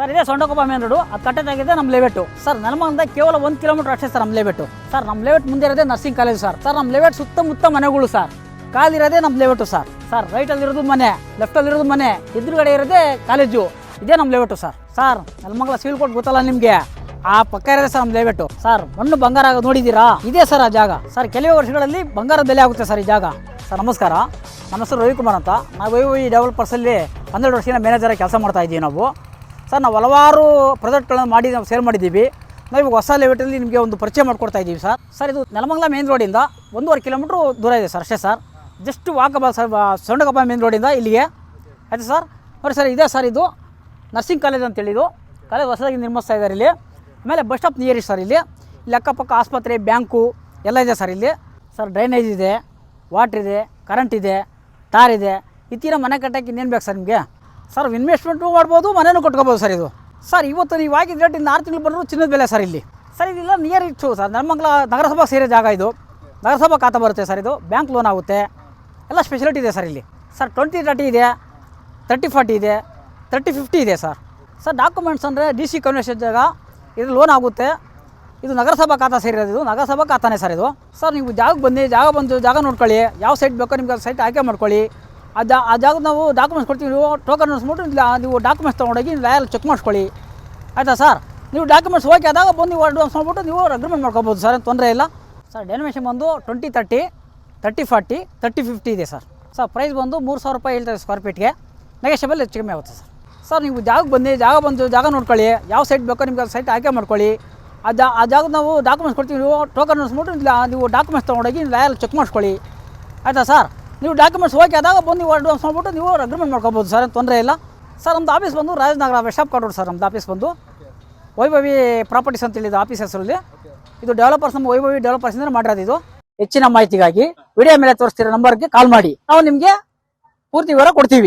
Sir, ಇದೇ Sondekoppa main road. ಅದು ಕಟ್ಟದಾಗಿದೆ ನಮ್ಮ ಲೇಬೆಟ್ಟು ಸರ್ ನೆಲಮಂಗದ ಕೇವಲ ಒಂದು ಕಿಲೋಮೀಟರ್ ಅಷ್ಟೇ ಸರ್ ನಮ್ಮ ಲೇಬೆಟ್ಟು ಸರ್, ನಮ್ಮ ಲೇವೆಟ್ ಮುಂದೆ ಇರೋದೇ ನರ್ಸಿಂಗ್ ಕಾಲೇಜ್ ಸರ್. ಸರ್, ನಮ್ಮ ಲೇವೆಟ್ ಸುತ್ತಮುತ್ತ ಮನೆಗಳು ಸರ್. ಕಾಲಿರೋದೇ ನಮ್ಮ ಲೇಬೆಟ್ಟು ಸರ್. ಸರ್ ರೈಟಲ್ಲಿರೋದು ಮನೆ ಲೆಫ್ಟಲ್ಲಿರೋದು ಮನೆ, ಎದುರುಗಡೆ ಇರೋದೇ ಕಾಲೇಜು. ಇದೇ ನಮ್ಮ ಲೇಬೆಟ್ಟು sir. Sir Nelamangala civil court ಗೊತ್ತಲ್ಲ ನಿಮಗೆ? ಆ ಪಕ್ಕ ಇರೋದೇ ಸರ್ ನಮ್ಮ ಲೇಬೆಟ್ಟು ಸರ್, ಮಣ್ಣು ಬಂಗಾರ ನೋಡಿದ್ದೀರಾ? ಇದೇ ಸರ್ ಆ ಜಾಗ. ಸರ್, ಕೆಲವೇ ವರ್ಷಗಳಲ್ಲಿ ಬಂಗಾರ ಬೆಲೆ ಆಗುತ್ತೆ ಸರ್ ಈ ಜಾಗ. ಸರ್, ನಮಸ್ಕಾರ. ನಮ್ಮ ಹೆಸರು ರವಿಕುಮಾರ್ ಅಂತ. ನಾವು ವೈ ವೈ ಡೆವಲಪರ್ಸಲ್ಲಿ ಹನ್ನೆರಡು ವರ್ಷದಿಂದ ಮ್ಯಾನೇಜರ್ ಕೆಲಸ ಮಾಡ್ತಾ ಇದ್ದೀವಿ ನಾವು. ಸರ್, ನಾವು ಹಲವಾರು ಪ್ರಾಜೆಕ್ಟ್ಗಳನ್ನು ಮಾಡಿ ನಾವು ಸೇಲ್ ಮಾಡಿದ್ದೀವಿ. ನಾವು ಇವಾಗ ಹೊಸ ಲೆವೆಟಲ್ಲಿ ನಿಮಗೆ ಒಂದು ಪರಿಚಯ ಮಾಡಿಕೊಡ್ತಾ ಇದ್ದೀವಿ ಸರ್. ಸರ್, ಇದು ನೆಲಮಂಗಲ ಮೇನ್ ರೋಡಿಂದ ಒಂದೂವರೆ ಕಿಲೋಮೀಟ್ರ್ ದೂರ ಇದೆ ಸರ್, ಅಷ್ಟೇ sir. Just walkable sir Sondagappa main ರೋಡಿಂದ ಇಲ್ಲಿಗೆ. ಆಯಿತು ಸರ್? ನೋಡಿ ಸರ್, ಇದೆ ಸರ್ ಇದು. ನರ್ಸಿಂಗ್ ಕಾಲೇಜ್ ಅಂತೇಳಿ ಇದು ಕಾಲೇಜ್ ಹೊಸದಾಗಿ ನಿರ್ಮಿಸ್ತಾ ಇದ್ದಾರೆ ಇಲ್ಲಿ. ಆಮೇಲೆ ಬಸ್ ಸ್ಟಾಪ್ ನಿಯರ್ ಸರ್ ಇಲ್ಲಿ. ಇಲ್ಲಿ ಅಕ್ಕಪಕ್ಕ ಆಸ್ಪತ್ರೆ ಬ್ಯಾಂಕು ಎಲ್ಲ ಇದೆ ಸರ್ ಇಲ್ಲಿ. ಸರ್ ಡ್ರೈನೇಜ್ ಇದೆ ವಾಟ್ರ್ ಇದೆ ಕರೆಂಟ್ ಇದೆ ಟಾರ್ ಇದೆ. ಇತ್ತೀರ ಮನೆ ಕಟ್ಟಕ್ಕೆ ಇನ್ನೇನು ಬೇಕು ಸರ್ ನಿಮಗೆ? ಸರ್ ಇನ್ವೆಸ್ಟ್ಮೆಂಟು ಮಾಡ್ಬೋದು ಮನೆಯೂ ಕೊಟ್ಕೋಬೋದು ಸರ್ ಇದು. ಸರ್, ಇವತ್ತು ನೀವು ಆಗಿದ್ದ ರೇಟ್ ಇನ್ನು ಆರು ತಿಂಗಳು ಬಂದರೂ ಚಿನ್ನದ ಬೆಲೆ ಸರ್ ಇಲ್ಲಿ. ಸರ್, ಇದಿಲ್ಲ ನಿಯರ್ ಇಟ್ಟು ಸರ್. ನರಮಂಗಲ ನಗರಸಭಾ ಸೇರೋ ಜಾಗ ಇದು. ನಗರಸಭಾ ಖಾತೆ ಬರುತ್ತೆ ಸರ್ ಇದು. ಬ್ಯಾಂಕ್ ಲೋನ್ ಆಗುತ್ತೆ. ಎಲ್ಲ ಸ್ಪೆಷಲಿಟಿ ಇದೆ ಸರ್ ಇಲ್ಲಿ. ಸರ್ ಟ್ವೆಂಟಿ ತರ್ಟಿ ಇದೆ ತರ್ಟಿ ಫಾರ್ಟಿ ಇದೆ ತರ್ಟಿ ಫಿಫ್ಟಿ ಇದೆ ಸರ್. ಸರ್ ಡಾಕ್ಯುಮೆಂಟ್ಸ್ ಅಂದರೆ ಡಿ ಸಿ ಕನ್ವೆನ್ಷನ್ ಜಾಗ, ಇದು ಲೋನ್ ಆಗುತ್ತೆ. ಇದು ನಗರಸಭಾ ಖಾತಾ ಸೇರಿರೋದು ಇದು. ನಗರಸಭಾ ಖಾತಾನೇ ಸರ್ ಇದು. ಸರ್, ನೀವು ಜಾಗಕ್ಕೆ ಬನ್ನಿ, ಜಾಗ ಬಂದು ಜಾಗ ನೋಡ್ಕೊಳ್ಳಿ. ಯಾವ ಸೈಟ್ ಬೇಕೋ ನಿಮ್ಗೆ ಸೈಟ್ ಆಯ್ಕೆ ಮಾಡ್ಕೊಳ್ಳಿ. ಜಾ ಆ ಜಾಗದ ನಾವು ಡಾಕ್ಯುಮೆಂಟ್ಸ್ ಕೊಡ್ತೀವಿ. ನೀವು ಟೋಕನ್ ಇಲ್ಲ, ನೀವು ಡಾಕ್ಯುಮೆಂಟ್ಸ್ ತೊಗೊಂಡೋಗಿ ಲ್ಯಾಲ್ ಚೆಕ್ ಮಾಡ್ಕೊಳ್ಳಿ ಆಯಿತಾ ಸರ್ ನೀವು ಡಾಕ್ಯುಮೆಂಟ್ಸ್ ಓಕೆ ಆದಾಗ ಬಂದು ನೀವು ಅಡ್ವಾನ್ಸ್ ಮಾಡಿಬಿಟ್ಟು ನೀವು ಅಗ್ರಿಮೆಂಟ್ ಮಾಡ್ಕೋಬೋದು ಸರ್ ತೊಂದರೆ ಇಲ್ಲ. ಸರ್ ಡೆನಿಮೇಷನ್ ಬಂದು twenty thirty thirty forty thirty fifty ಇದೆ ಸರ್ ಸರ್ ಪ್ರೈಸ್ ಬಂದು ಮೂರು ಸಾವಿರ ರೂಪಾಯಿ ಹೇಳ್ತಾರೆ ಸ್ಕ್ವೇರ್ ಫೀಟ್ಗೆ ನೆಗೆಷಬಲ್ ಹೆಚ್ಚು ಕಮ್ಮಿ ಆಗುತ್ತೆ ಸರ್ ಸರ್ ನೀವು ಜಾಗಕ್ಕೆ ಬನ್ನಿ ಜಾಗ ಬಂದು ಜಾಗ ನೋಡ್ಕೊಳ್ಳಿ. ಯಾವ ಸೈಟ್ ಬೇಕೋ ನಿಮ್ಗೆ ಅದು ಸೈಟ್ ಆಯ್ಕೆ ಮಾಡ್ಕೊಳ್ಳಿ. ಅದು ಆ ಜಾಗದ ನಾವು ಡಾಕ್ಯುಮೆಂಟ್ಸ್ ಕೊಡ್ತೀವಿ. ನೀವು ಟೋಕನ್ ಇಲ್ಲ, ನೀವು ಡಾಕ್ಯುಮೆಂಟ್ಸ್ ತೊಗೊಂಡೋಗಿ ಲ್ಯಾಲ್ ಚೆಕ್ ಮಾಡ್ಕೊಳ್ಳಿ ಆಯಿತಾ ಸರ್ ನೀವು ಡಾಕ್ಯುಮೆಂಟ್ಸ್ ಓಕೆ ಆದಾಗ ಬಂದು ನೀವು ಅಡ್ವಾನ್ಸ್ ಮಾಡಿಬಿಟ್ಟು ನೀವು ಅಗ್ರಿಮೆಂಟ್ ಮಾಡ್ಕೋಬೋದು ಸರ್ ತೊಂದರೆ ಇಲ್ಲ. ಸರ್ ನಮ್ಮದು ಆಫೀಸ್ ಬಂದು ರಾಜನಗರ ವೆಶಾಪ್ ಕಾರ್ಡ್ ಸರ್ ನಮ್ಮದು ಆಫೀಸ್ ಬಂದು. ವೈಭವಿ ಪ್ರಾಪರ್ಟೀಸ್ ಅಂತ ಹೇಳಿದ್ದು ಆಫೀಸ್ ಹೆಸರಲ್ಲಿ. ಇದು ಡೆವಲಪರ್ಸ್ ನಮ್ಮ ವೈಭವಿ ಡೆವಲಪರ್ಸ್ ಇಂದ ಮಾಡಿರೋದು ಇದು. ಹೆಚ್ಚಿನ ಮಾಹಿತಿಗಾಗಿ ವಿಡಿಯೋ ಮೇಲೆ ತೋರಿಸ್ತಿರೋ ನಂಬರ್ಗೆ ಕಾಲ್ ಮಾಡಿ. ನಾವು ನಿಮಗೆ ಪೂರ್ತಿ ವಿವರ ಕೊಡ್ತೀವಿ.